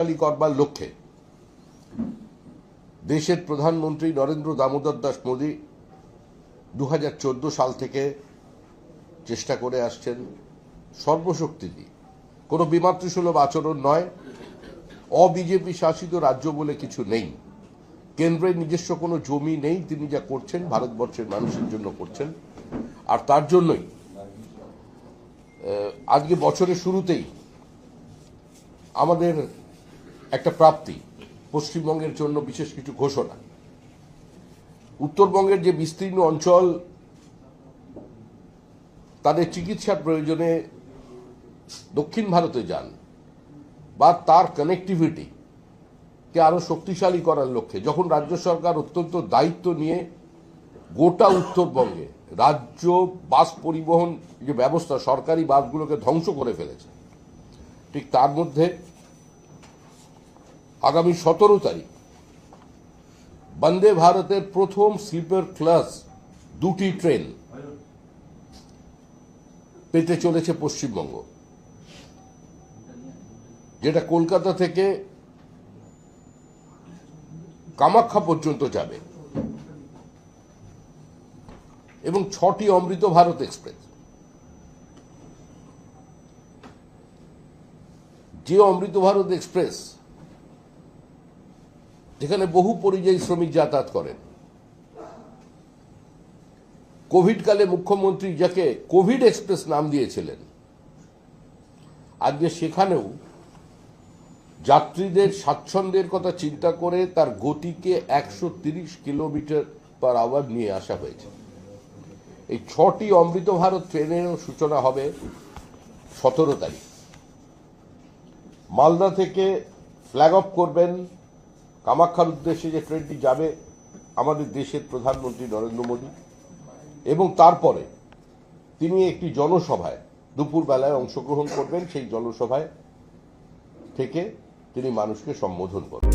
শক্তিশালী করবার লক্ষ্যে দেশের প্রধানমন্ত্রী নরেন্দ্র দামোদর দাস মোদী দু সাল থেকে চেষ্টা করে আসছেন সর্বশক্তি দিয়ে কোনো বিমাতৃসুলভ আচরণ নয়। অবিজেপি শাসিত রাজ্য বলে কিছু নেই। কেন্দ্রের নিজস্ব কোনো জমি নেই। তিনি যা করছেন ভারতবর্ষের মানুষের জন্য করছেন। আর তার জন্যই আজকে বছরের শুরুতেই আমাদের একটা প্রাপ্তি, পশ্চিমবঙ্গের জন্য বিশেষ কিছু ঘোষণা। উত্তরবঙ্গের যে বিস্তীর্ণ অঞ্চল, তাদের চিকিৎসার প্রয়োজনে দক্ষিণ ভারতে যান বা তার কানেক্টিভিটি কে আরও শক্তিশালী করার লক্ষ্যে, যখন রাজ্য সরকার অত্যন্ত দায়িত্ব নিয়ে গোটা উত্তরবঙ্গে রাজ্য বাস পরিবহন যে ব্যবস্থা, সরকারি বাসগুলোকে ধ্বংস করে ফেলেছে, ঠিক তার মধ্যে আগামী সতেরো তারিখ। বন্দে ভারতের প্রথম স্লিপার ক্লাস দুটি ট্রেন পেতে চলেছে পশ্চিমবঙ্গ। যেটা কলকাতা থেকে কামাখ্যা পর্যন্ত যাবে। এবং ছটি অমৃত ভারত এক্সপ্রেস। যে অমৃত ভারত এক্সপ্রেস যেখানে বহু পরিযায়ী শ্রমিক যাতায়াত করেন। কোভিডকালে মুখ্যমন্ত্রী যাকে কোভিড এক্সপ্রেস নাম দিয়েছিলেন, আজকে সেখানেও যাত্রীদের স্বাচ্ছন্দ্যের কথা চিন্তা করে তার গতিকে একশো কিলোমিটার পার আওয়ার নিয়ে আসা হয়েছে। এই ছটি অমৃত ভারত ট্রেনেরও সূচনা হবে সতেরো তারিখ। মালদা থেকে ফ্ল্যাগ অফ করবেন কামাখ্যার উদ্দেশ্যে যে ট্রেনটি যাবে আমাদের দেশের প্রধানমন্ত্রী নরেন্দ্র মোদী, এবং তারপরে তিনি একটি জনসভায় দুপুরবেলায় অংশগ্রহণ করবেন, সেই জনসভায় থেকে তিনি মানুষকে সম্বোধন করবেন।